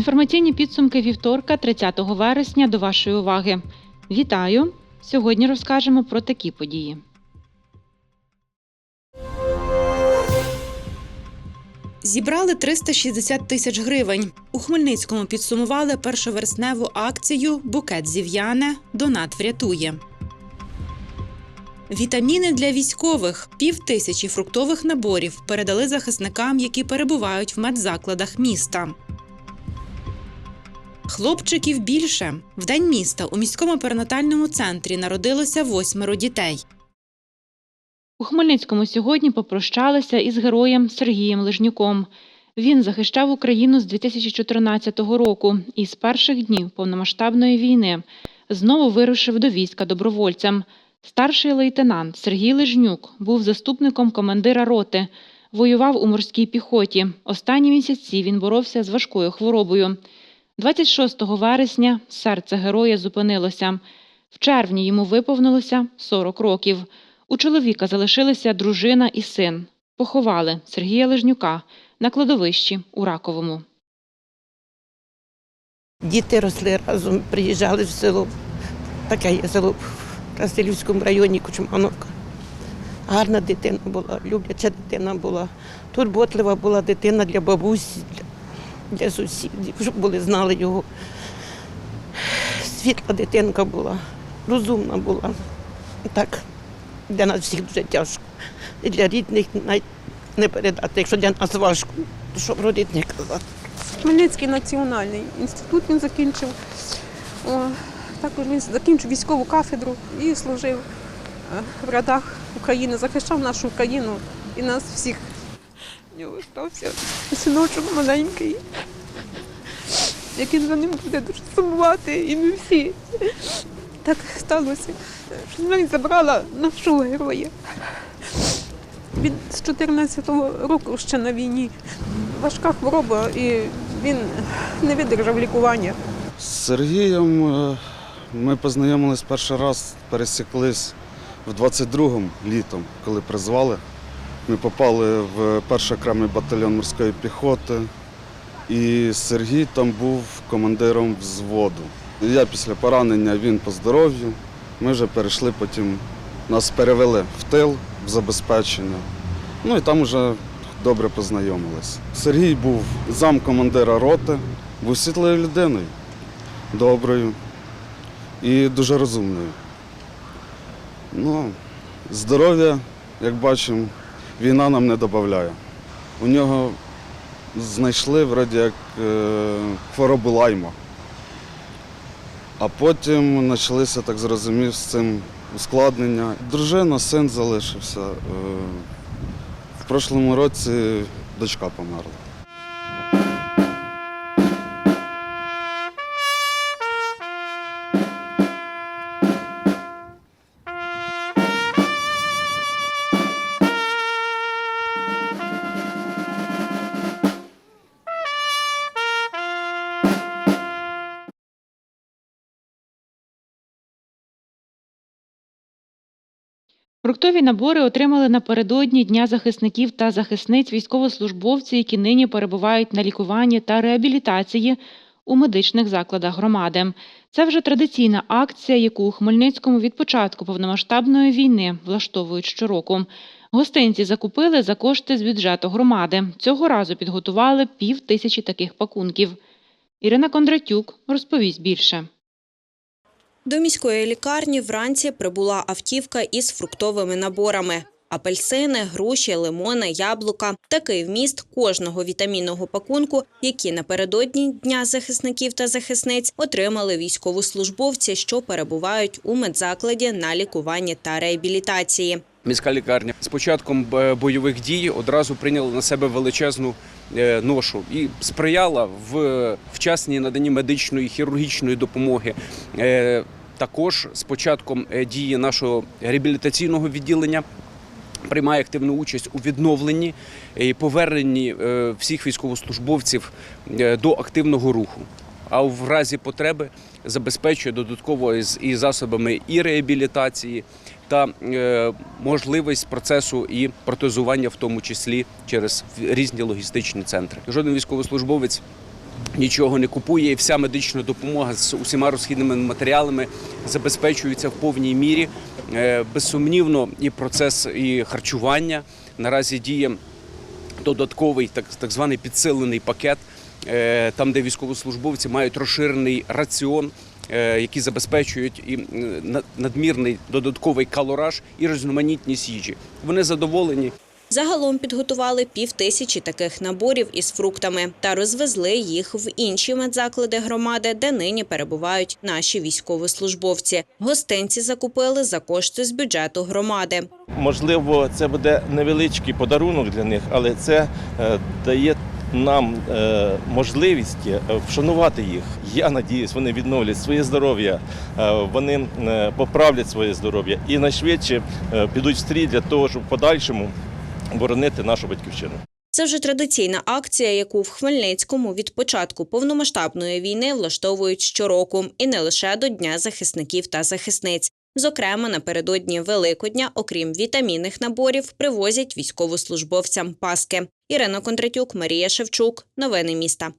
Інформаційні підсумки вівторка, 30 вересня, до вашої уваги. Вітаю! Сьогодні розкажемо про такі події. Зібрали 360 тисяч гривень. У Хмельницькому підсумували першоверсневу акцію Букет зів'яне Донат врятує. Вітаміни для військових пів тисячі фруктових наборів передали захисникам, які перебувають в медзакладах міста. Хлопчиків більше. В день міста у міському перинатальному центрі народилося восьмеро дітей. У Хмельницькому сьогодні попрощалися із героєм Сергієм Лежнюком. Він захищав Україну з 2014 року і з перших днів повномасштабної війни знову вирушив до війська добровольцем. Старший лейтенант Сергій Лежнюк був заступником командира роти, воював у морській піхоті. Останні місяці він боровся з важкою хворобою. 26 вересня серце героя зупинилося. В червні йому виповнилося 40 років. У чоловіка залишилися дружина і син. Поховали Сергія Лежнюка на кладовищі у Раковому. Діти росли разом, приїжджали в село. Таке є село в Красилівському районі Кучмановка. Гарна дитина була, любляча дитина була, турботлива була дитина для бабусі, для, сусідів, щоб були, знали його. Світла дитинка була, розумна була. Так, для нас всіх дуже тяжко. І для рідних навіть не передати. Якщо для нас важко, то що про рідних казати. Хмельницький національний інститут він закінчив. О, також він закінчив військову кафедру і служив е, в рядах України, захищав нашу Україну і нас всіх. Нього стався синочок маленький, який за ним буде дуже сумувати, і ми всі. Так сталося, що навіть забрала нашого героя. Він з 14-го року ще на війні. Важка хвороба, і він не видержав лікування. З Сергієм е, ми познайомились перший раз, пересіклись в 22-му літом, коли призвали. Ми попали в перший окремий батальйон морської піхоти. І Сергій там був командиром взводу. Я після поранення, він по здоров'ю. Ми вже перейшли потім, нас перевели в тил, в забезпечення. Ну і там вже добре познайомились. Сергій був замкомандира роти, був світлою людиною доброю і дуже розумною. Ну, здоров'я, як бачимо, війна нам не додає. У нього знайшли вроді як е, хворобу лайма. А потім почалися, так зрозумів, з цим ускладнення. Дружина, син залишився. Е, в прошлому році дочка померла. Фруктові набори отримали напередодні Дня захисників та захисниць військовослужбовці, які нині перебувають на лікуванні та реабілітації у медичних закладах громади. Це вже традиційна акція, яку у Хмельницькому від початку повномасштабної війни влаштовують щороку. Гостинці закупили за кошти з бюджету громади. Цього разу підготували пів тисячі таких пакунків. Ірина Кондратюк розповість більше. До міської лікарні вранці прибула автівка із фруктовими наборами. Апельсини, груші, лимони, яблука – такий вміст кожного вітамінного пакунку, які напередодні Дня захисників та захисниць отримали військовослужбовці, що перебувають у медзакладі на лікуванні та реабілітації. Міська лікарня з початком е, бойових дій одразу прийняла на себе величезну е, ношу і сприяла в вчасній наданні медичної хірургічної допомоги. Е, Також з початком е, дії нашого реабілітаційного відділення приймає активну участь у відновленні і поверненні е, всіх військовослужбовців е, до активного руху. А в разі потреби забезпечує додатково і засобами і реабілітації, та е, можливість процесу і протезування, в тому числі через різні логістичні центри. Жоден військовослужбовець Нічого не купує, і вся медична допомога з усіма розхідними матеріалами забезпечується в повній мірі. Е, Безсумнівно, і процес і харчування наразі діє додатковий так, так званий підсилений пакет, е, там, де військовослужбовці мають розширений раціон, е, який забезпечують і на- надмірний додатковий калораж і різноманітність їжі. Вони задоволені. Загалом підготували пів тисячі таких наборів із фруктами та розвезли їх в інші медзаклади громади, де нині перебувають наші військовослужбовці. Гостинці закупили за кошти з бюджету громади. Можливо, це буде невеличкий подарунок для них, але це е, дає нам е, можливість е, вшанувати їх. Я надіюсь, вони відновлять своє здоров'я, е, вони поправлять своє здоров'я і найшвидше підуть в стрій для того, щоб в подальшому боронити нашу батьківщину. Це вже традиційна акція, яку в Хмельницькому від початку повномасштабної війни влаштовують щороку, і не лише до Дня захисників та захисниць. Зокрема, напередодні Великодня, окрім вітамінних наборів, привозять військовослужбовцям паски. Ірина Кондратюк, Марія Шевчук. Новини міста.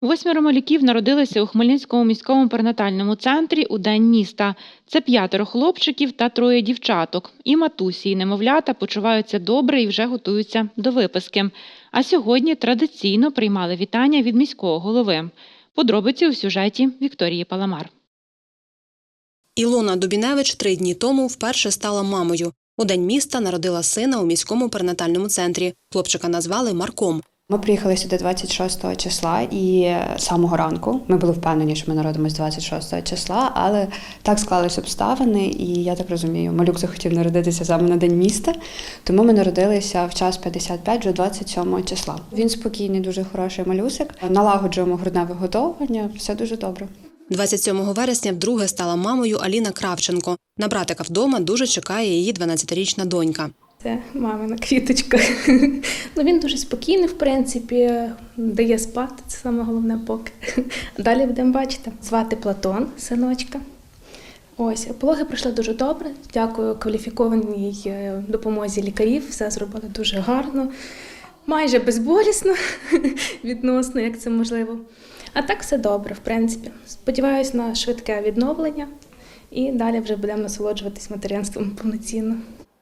Восьмеро малюків народилися у Хмельницькому міському перинатальному центрі у день міста. Це п'ятеро хлопчиків та троє дівчаток. І матусі, і немовлята почуваються добре і вже готуються до виписки. А сьогодні традиційно приймали вітання від міського голови. Подробиці у сюжеті Вікторії Паламар. Ілона Дубіневич три дні тому вперше стала мамою. У день міста народила сина у міському перинатальному центрі. Хлопчика назвали Марком. Ми приїхали сюди 26 числа і самого ранку ми були впевнені, що ми народимось 26 числа, але так склались обставини, і я так розумію, малюк захотів народитися саме на день міста, тому ми народилися в час 55 вже 27 числа. Він спокійний, дуже хороший малюсик. Налагоджуємо грудне виготовлення, все дуже добре. 27 вересня вдруге стала мамою Аліна Кравченко. На братика вдома дуже чекає її 12-річна донька. Це мамина квіточка. ну, він дуже спокійний, в принципі, дає спати, це саме головне поки. Далі будемо бачити. Звати Платон, синочка. Ось, пологи пройшли дуже добре. Дякую кваліфікованій е, допомозі лікарів. Все зробили дуже гарно, майже безболісно, відносно, як це можливо. А так все добре, в принципі. Сподіваюсь на швидке відновлення і далі вже будемо насолоджуватись материнством повноцінно.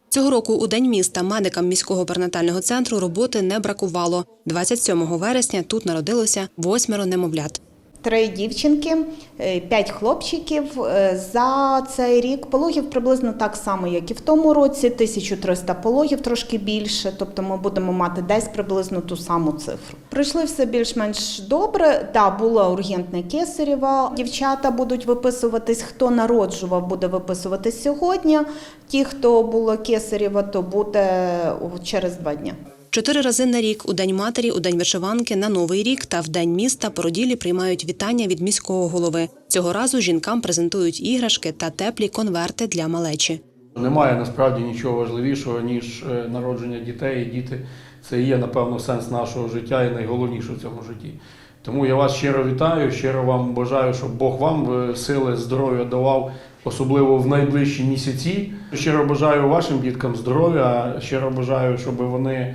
Цього року у день міста медикам міського перинатального центру роботи не бракувало. 27 вересня тут народилося восьмеро немовлят. Три дівчинки, е, п'ять хлопчиків. Е, За цей рік пологів приблизно так само, як і в тому році. 1300 пологів, трошки більше. Тобто ми будемо мати десь приблизно ту саму цифру. Пройшли все більш-менш добре. Да, була ургентна кесарєва. Дівчата будуть виписуватись. Хто народжував, буде виписуватись сьогодні. Ті, хто було кесарєва, то буде через два дні. Чотири рази на рік у День матері, у День вишиванки, на Новий рік та в День міста породілі приймають вітання від міського голови. Цього разу жінкам презентують іграшки та теплі конверти для малечі. Немає насправді нічого важливішого, ніж е, народження дітей. І діти це є, напевно, сенс нашого життя і найголовніше в цьому житті. Тому я вас щиро вітаю, щиро вам бажаю, щоб Бог вам е, сили, здоров'я давав, особливо в найближчі місяці. Щиро бажаю вашим діткам здоров'я, щиро бажаю, щоб вони,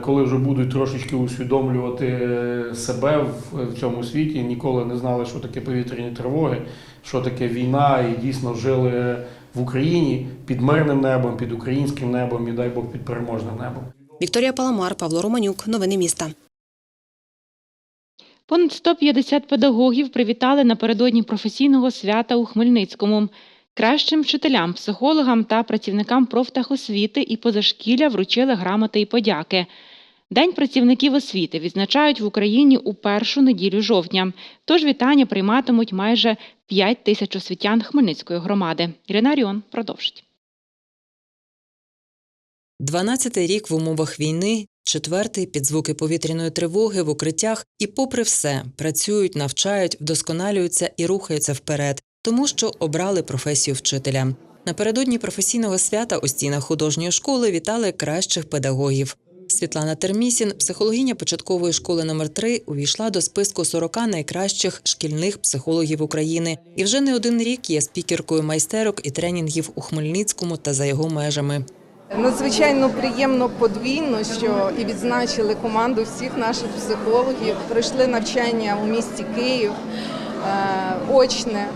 коли вже будуть трошечки усвідомлювати е, себе в- в цьому світі, ніколи не знали, що таке повітряні тривоги, що таке війна, і дійсно жили в Україні під мирним небом, під українським небом і дай Бог під переможним небом. Вікторія Паламар, Павло Романюк. Новини міста. Понад 150 педагогів привітали напередодні професійного свята у Хмельницькому. Кращим вчителям, психологам та працівникам профтехосвіти і позашкілля вручили грамоти і подяки. День працівників освіти відзначають в Україні у першу неділю жовтня. Тож вітання прийматимуть майже 5 тисяч освітян Хмельницької громади. Ірина Ріон продовжить. 12-й рік в умовах війни, четвертий під звуки повітряної тривоги в укриттях і, попри все, працюють, навчають, вдосконалюються і рухаються вперед, тому що обрали професію вчителя. Напередодні професійного свята у стінах художньої школи вітали кращих педагогів. Світлана Термісін, психологиня початкової школи номер 3 увійшла до списку 40 найкращих шкільних психологів України і вже не один рік є спікеркою майстерок і тренінгів у Хмельницькому та за його межами. Надзвичайно приємно подвійно, що і відзначили команду всіх наших психологів. Пройшли навчання у місті Київ е, очне.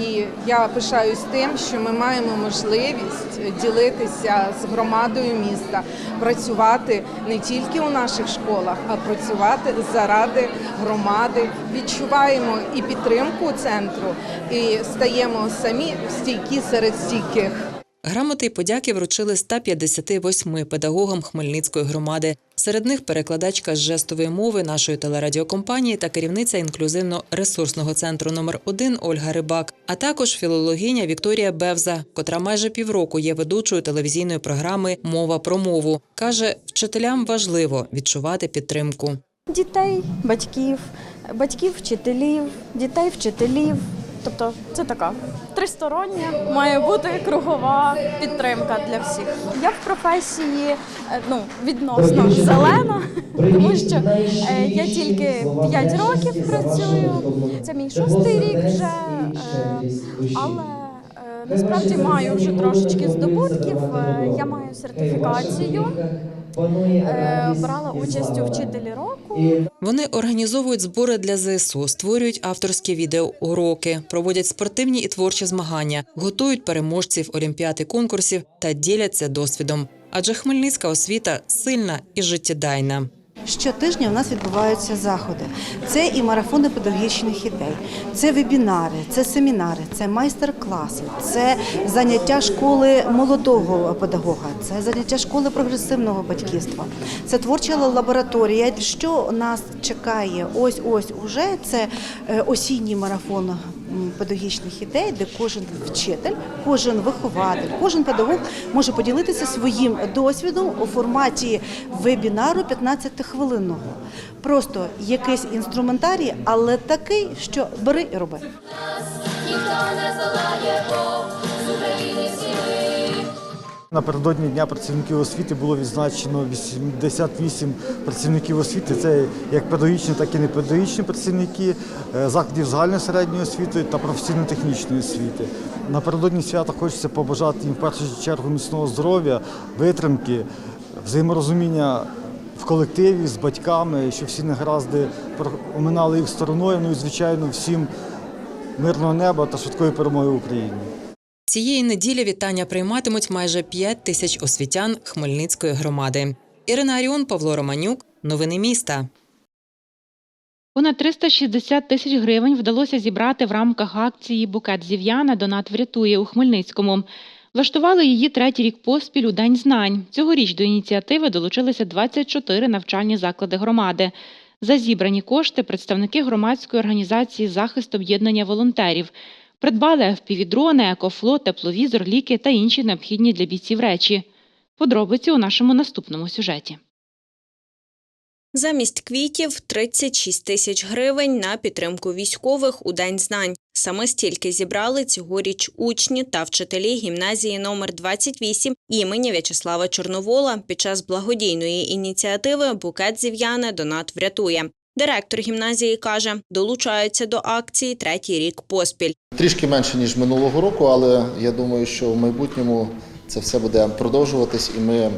І я пишаюсь тим, що ми маємо можливість ділитися з громадою міста, працювати не тільки у наших школах, а працювати заради громади. Відчуваємо і підтримку центру, і стаємо самі стійкі серед стійких. Грамоти й подяки вручили 158 педагогам Хмельницької громади. Серед них перекладачка з жестової мови нашої телерадіокомпанії та керівниця інклюзивно-ресурсного центру номер 1 Ольга Рибак, а також філологиня Вікторія Бевза, котра майже півроку є ведучою телевізійної програми Мова про мову. каже, вчителям важливо відчувати підтримку. Дітей, батьків, батьків, вчителів, дітей, вчителів. Тобто це така тристороння має бути кругова підтримка для всіх. Я в професії е, ну, відносно зелена, тому що е, я тільки 5 років працюю. Це мій шостий рік вже, е, але насправді маю вже трошечки здобутків. Я маю сертифікацію. Е, Брала участь у вчителі року. Вони організовують збори для ЗСУ, створюють авторські відеоуроки, проводять спортивні і творчі змагання, готують переможців олімпіад і конкурсів та діляться досвідом. Адже хмельницька освіта сильна і життєдайна. Щотижня у нас відбуваються заходи. Це і марафони педагогічних ідей, це вебінари, це семінари, це майстер-класи, це заняття школи молодого педагога, це заняття школи прогресивного батьківства, це творча лабораторія. Що нас чекає? Ось ось уже це е, осінній марафон педагогічних ідей, де кожен вчитель, кожен вихователь, кожен педагог може поділитися своїм досвідом у форматі вебінару 15-хвилинного. Просто якийсь інструментарій, але такий, що бери і роби. Напередодні Дня працівників освіти було відзначено 88 працівників освіти. Це як педагогічні, так і непедагогічні працівники е, закладів загальної середньої освіти та професійно-технічної освіти. Напередодні свята хочеться побажати їм в першу чергу міцного здоров'я, витримки, взаєморозуміння в колективі з батьками, щоб всі негаразди оминали їх стороною. Ну і звичайно всім мирного неба та швидкої перемоги в Україні. Цієї неділі вітання прийматимуть майже 5 тисяч освітян Хмельницької громади. Ірина Аріон, Павло Романюк. Новини міста. Понад 360 тисяч гривень вдалося зібрати в рамках акції Букет зів'яна Донат врятує у Хмельницькому. Влаштували її третій рік поспіль у День знань. Цьогоріч до ініціативи долучилися 24 навчальні заклади громади. За зібрані кошти представники громадської організації Захист об'єднання волонтерів придбали FPV-дрони, екофло, тепловізор, ліки та інші необхідні для бійців речі. Подробиці у нашому наступному сюжеті. Замість квітів 36 тисяч гривень на підтримку військових у День знань. Саме стільки зібрали цьогоріч учні та вчителі гімназії номер 28 імені В'ячеслава Чорновола під час благодійної ініціативи Букет зів'яне Донат врятує. Директор гімназії каже, долучаються до акції третій рік поспіль. Трішки менше, ніж минулого року, але я думаю, що в майбутньому це все буде продовжуватись і ми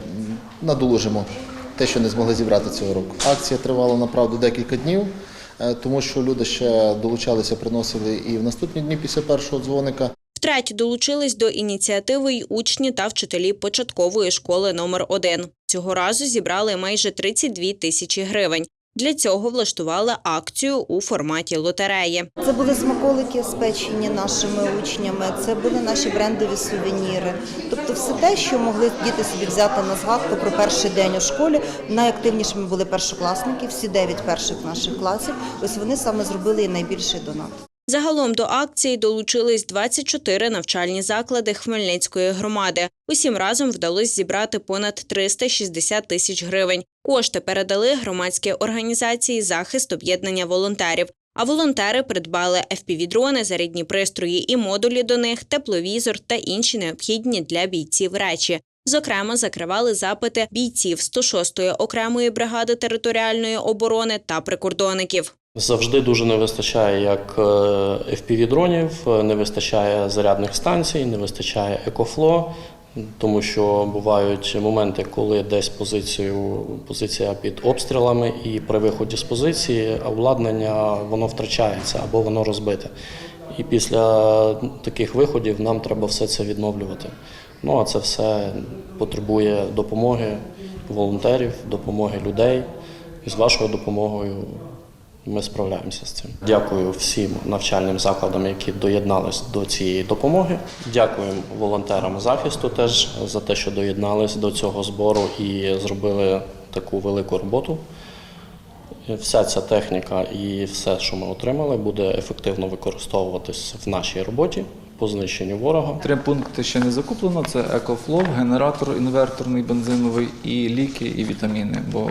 надолужимо те, що не змогли зібрати цього року. Акція тривала направду декілька днів, е, тому що люди ще долучалися, приносили і в наступні дні після першого дзвоника. Втретє долучились до ініціативи й учні та вчителі початкової школи номер 1 Цього разу зібрали майже 32 тисячі гривень. Для цього влаштували акцію у форматі лотереї. Це були смаколики, спечені нашими учнями, це були наші брендові сувеніри. Тобто все те, що могли діти собі взяти на згадку про перший день у школі. Найактивнішими були першокласники, всі дев'ять перших наших класів. Ось вони саме зробили найбільший донат. Загалом до акції долучились 24 навчальні заклади Хмельницької громади. Усім разом вдалося зібрати понад 360 тисяч гривень. Кошти передали громадській організації захист об'єднання волонтерів. А волонтери придбали FPV-дрони, зарядні пристрої і модулі до них, тепловізор та інші необхідні для бійців речі. Зокрема, закривали запити бійців 106-ї окремої бригади територіальної оборони та прикордонників. Завжди дуже не вистачає як FPV-дронів, не вистачає зарядних станцій, не вистачає екофло, тому що бувають моменти, коли десь позицію, позиція під обстрілами, і при виході з позиції обладнання воно втрачається або воно розбите. І після таких виходів нам треба все це відновлювати. Ну а це все потребує допомоги волонтерів, допомоги людей. І з вашою допомогою ми справляємося з цим. Дякую всім навчальним закладам, які доєднались до цієї допомоги. Дякуємо волонтерам захисту теж за те, що доєднались до цього збору і зробили таку велику роботу. Вся ця техніка і все, що ми отримали, буде ефективно використовуватись в нашій роботі по знищенню ворога. Три пункти ще не закуплено: це екофлов, генератор інверторний бензиновий і ліки, і вітаміни. Бо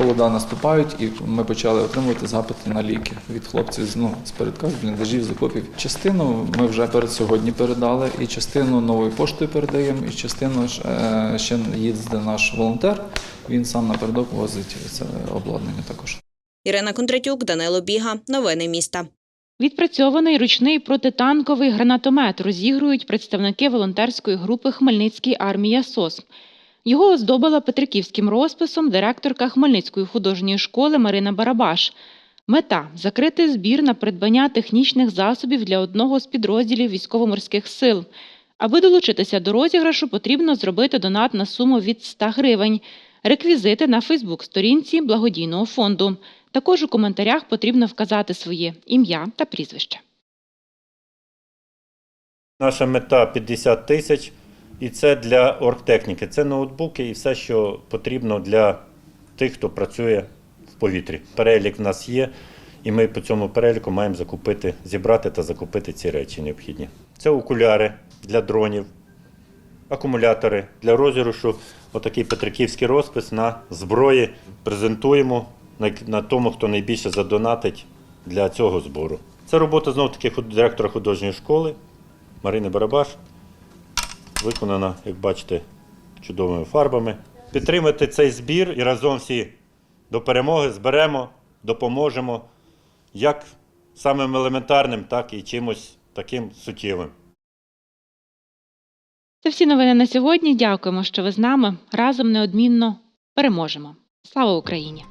холода наступають, і ми почали отримувати запити на ліки від хлопців з ну з передка, з бліндажів, з окопів. Частину ми вже перед сьогодні передали, і частину новою поштою передаємо, і частину ж, е, ще їздить наш волонтер. Він сам напередок возить це обладнання також. Ірина Кондратюк, Данило Біга. Новини міста. Відпрацьований ручний протитанковий гранатомет розігрують представники волонтерської групи Хмельницький армія СОС. Його оздобила петриківським розписом директорка Хмельницької художньої школи Марина Барабаш. Мета закрити збір на придбання технічних засобів для одного з підрозділів військово-морських сил. Аби долучитися до розіграшу, потрібно зробити донат на суму від 100 гривень. Реквізити на Фейсбук-сторінці благодійного фонду. Також у коментарях потрібно вказати своє ім'я та прізвище. Наша мета 50 тисяч, і це для оргтехніки. Це ноутбуки і все, що потрібно для тих, хто працює в повітрі. Перелік в нас є, і ми по цьому переліку маємо закупити, зібрати та закупити ці речі необхідні. Це окуляри для дронів, акумулятори для розіграшу. Отакий петриківський розпис на зброї презентуємо на, тому, хто найбільше задонатить для цього збору. Це робота знов таки директора художньої школи Марини Барабаш. Виконана, як бачите, чудовими фарбами. Підтримати цей збір і разом всі до перемоги зберемо, допоможемо як самим елементарним, так і чимось таким суттєвим. Це всі новини на сьогодні. Дякуємо, що ви з нами. Разом неодмінно переможемо. Слава Україні!